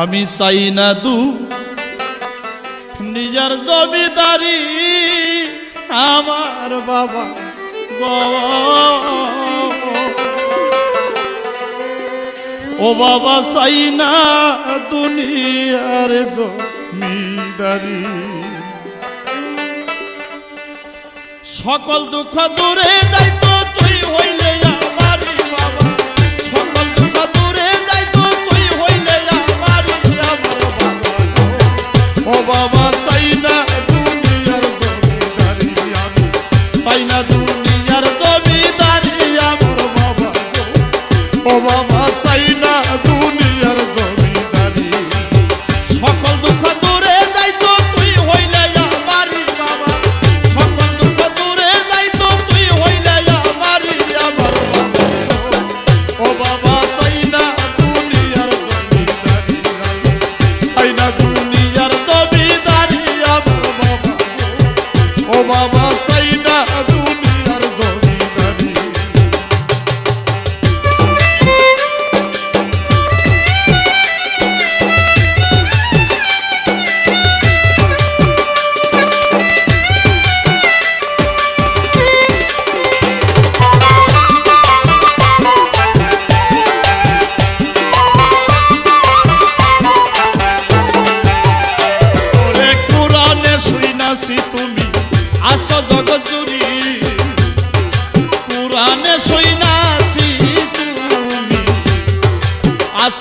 আমি চাই না দু। নিজের জমিদারি আমার বাবা ও বাবা চাই না দুনিয়ার জমিদারি। সকল দুঃখ দূরে যাইত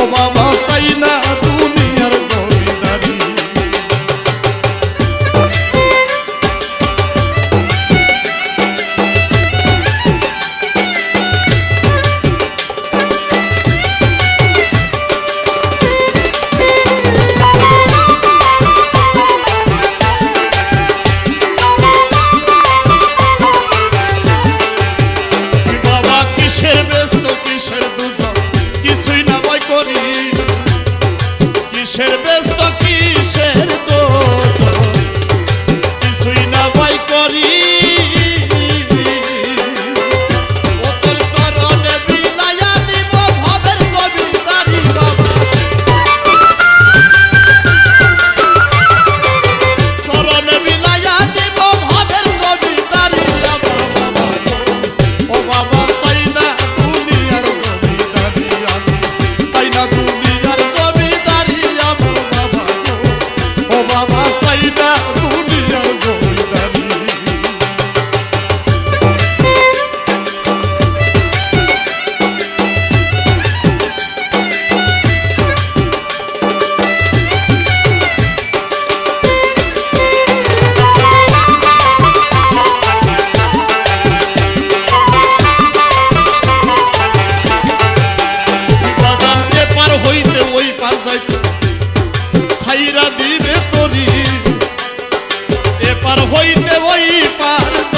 おままさいな না তুমি পার হইতে ওই পার